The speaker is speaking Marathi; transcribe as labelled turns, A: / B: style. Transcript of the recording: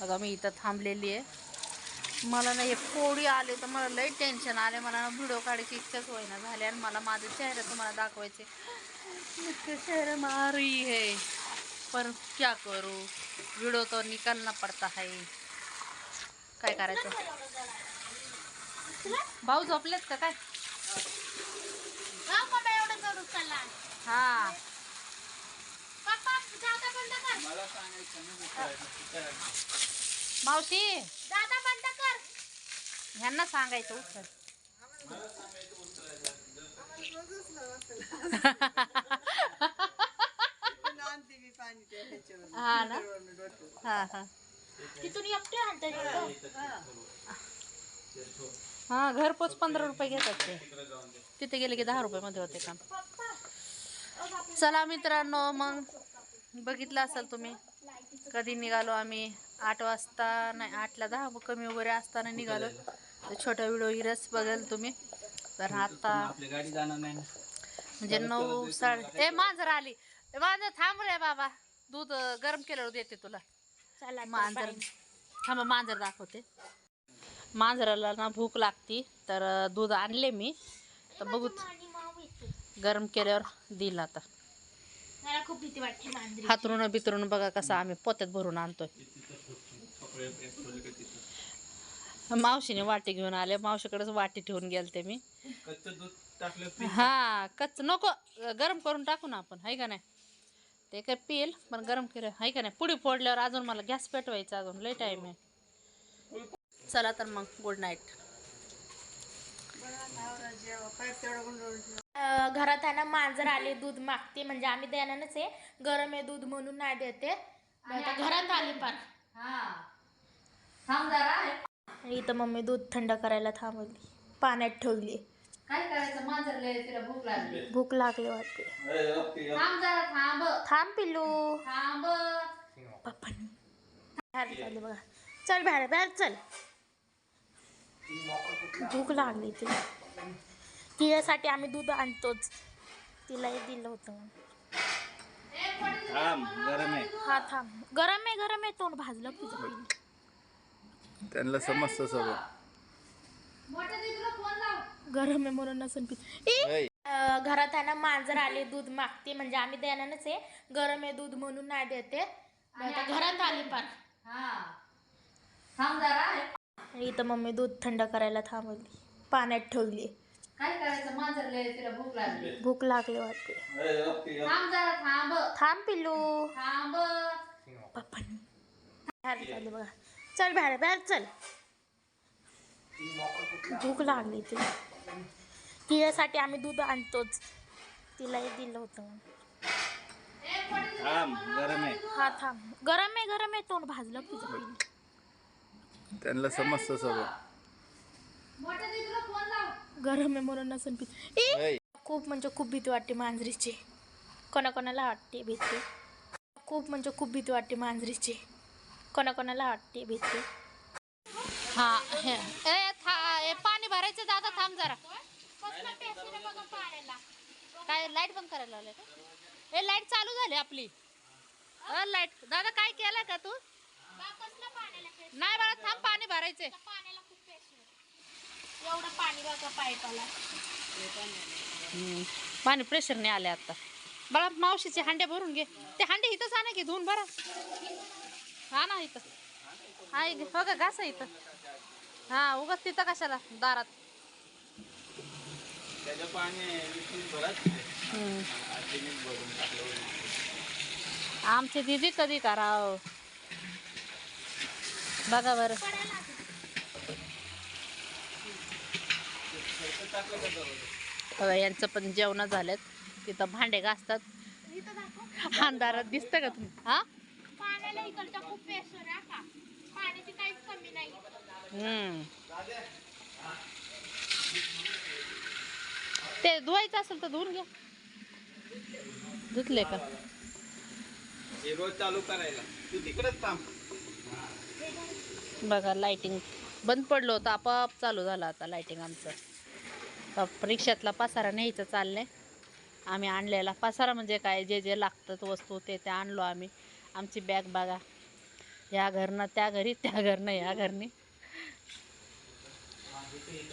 A: बघा मी इथं थांबलेली आहे. मला ना हे पोळी आले तर मला लई टेन्शन आले मला ना व्हिडिओ काढायची इच्छाच होईना झाली आणि मला माझे चेहरे तुम्हाला दाखवायचे. इतके चेहरे मारी है. पर क्या करू? व्हिडिओ तो निकालना पडता है काय करायचं? भाऊ झोपलेत का काय? हा. मावशी. ह्यांना सांगायचं उचल. हा ना? हा हा.
B: तिथून एकटे
A: हा घरपोच पंधरा रुपये घेतात ते. तिथे गेले की दहा रुपये मध्ये होते काम. चला मित्रांनो मग बघितलं असेल तुम्ही? कधी निघालो आम्ही आठ वाजता नाही आठला दहा कमी वगैरे असताना निघालो. तर छोटा व्हिडिओ हिरच बघेल तुम्ही. तर आता
C: आपली गाडी जाणार नाही ना.
A: म्हणजे नऊ साडे ए मांजर आली. ए मांजर थांब रे बाबा. दूध गरम केल्यावर देते तुला.
B: चला
A: मांजर थांबा मांजर दाखवते. मांजराला ना भूक लागती तर दूध आणले मी. तर बघू गरम केल्यावर दिल आता
B: मला खूप भीती वाटते मांजरी
A: हातरून बितरून बघा कसं आम्ही पोत्यात भरून आणतोय. मावशीने वाटी घेऊन आले. मावशीकडेच वाटी ठेवून गेलते मी.
C: कच्चं दूध टाकलं फ्रीज
A: हा कच्च नको गरम करून टाकू ना आपण हाय का नाही? ते काय पिल पण गरम केलं हाय का नाही? पुडी फोडल्यावर अजून मला गॅस पेटवायचा अजून लय टाईम आहे. चला तर मग गुड नाईट
B: घरात आहे ना मांजर आले दूध मागते. म्हणजे आम्ही देणारच आहे. गरम आहे दूध म्हणून नाही देते. आता घरात आली पार
A: थांब जरा.
B: इथं मम्मी दूध थंड करायला थांबवली. पाण्यात ठेवली.
A: काय करायचं? मांजरले तिला भूक लागली.
B: भूक लागली वाटते.
A: थांब जरा थांब.
B: थांब पिल्लू.
A: थांब.
B: पप्पा बाहेर चालली बघा. चल बाहेर बाहेर चल. भूक लागली तिला. तिच्यासाठी आम्ही दूध आणतोच. तिलाही दिलं होतं.
C: थांब गरम आहे.
B: हा थांब. गरम आहे गरम आहे तोंड भाजलं तुझं.
C: त्यांना समजतं सगळं.
B: गरम आहे म्हणून नसून पित.
C: ऐ,
B: घरात आहे ना मांजर आले दूध मागते म्हणजे आम्ही देणारच आहे. गरम आहे दूध म्हणून नाही देते. आता घरात आली पार
A: थांब जरा.
B: इथं मम्मी दूध थंड करायला थांबवली. पाण्यात ठेवली.
A: काय करायचं? मांजरले तिला भूक लागली.
B: भूक लागली वाटते.
A: थांब जरा थांब.
B: थांब पिल्लू.
A: थांब.
B: पप्पा बाहेर चालली बघा. चल बाहेर बाहेर चल. भूक लागली तिला. तिच्यासाठी आम्ही दूध आणतोच. तिलाही दिलं होतं.
C: थांब गरम आहे.
B: हा थांब. गरम आहे गरम आहे तोंड भाजलं तुझं.
C: त्यांना समजतं सगळं.
B: गरम आहे म्हणून नसून
C: ऐ,
B: खूप म्हणजे खूप भीती वाटते मांजरीची. कोणाकोणाला वाटते भीती? खूप म्हणजे खूप भीती वाटते मांजरीची. कोणाकोणाला वाटते भीती?
A: हा हे. ए था ए, पाणी भरायचं दादा थांब जरा. काय लाइट बंद करायला लावले का? ए लाइट चालू झाली आपली. अ लाइट दादा काय केलं का तू? नाही बाळा थांब पाणी भरायचे
B: पाणी बघा पाईपाला
A: पाणी आले आता. बाळा मावशीचे हांडे भरून घे. ते हांडे इथंच आणा की धुवून भरा. हा ना इथं. हा इथे. हो का? घासा इथं. हा उगाच तिथं कशाला? दारात.
C: त्याचं पाणी विकून
A: हम्म.
C: आजीने भरून टाकलं
A: आमची दिदी कधी कराव? बघा बरं. बघा यांचं पण जेवण झालेत. तिथं भांडे घासतात. अंधारात दिसतं का तुम्ही? हा. ते धुवायचं असेल तर धुवून घ्या. धुतले का?
C: रोज चालू करायला. तू तिकडेच थांब.
A: बघा लाइटिंग बंद पडलं होतं. आपोआप चालू झालं आता लाइटिंग आमचं. रिक्षातला पसारा न्यायचं चाललं आहे आम्ही आणलेला पसारा म्हणजे काय? जे जे लागतात वस्तू ते ते आणलो आम्ही. आमची बॅग बघा. ह्या घरनं त्या घरी त्या घरनं ह्या घरनी.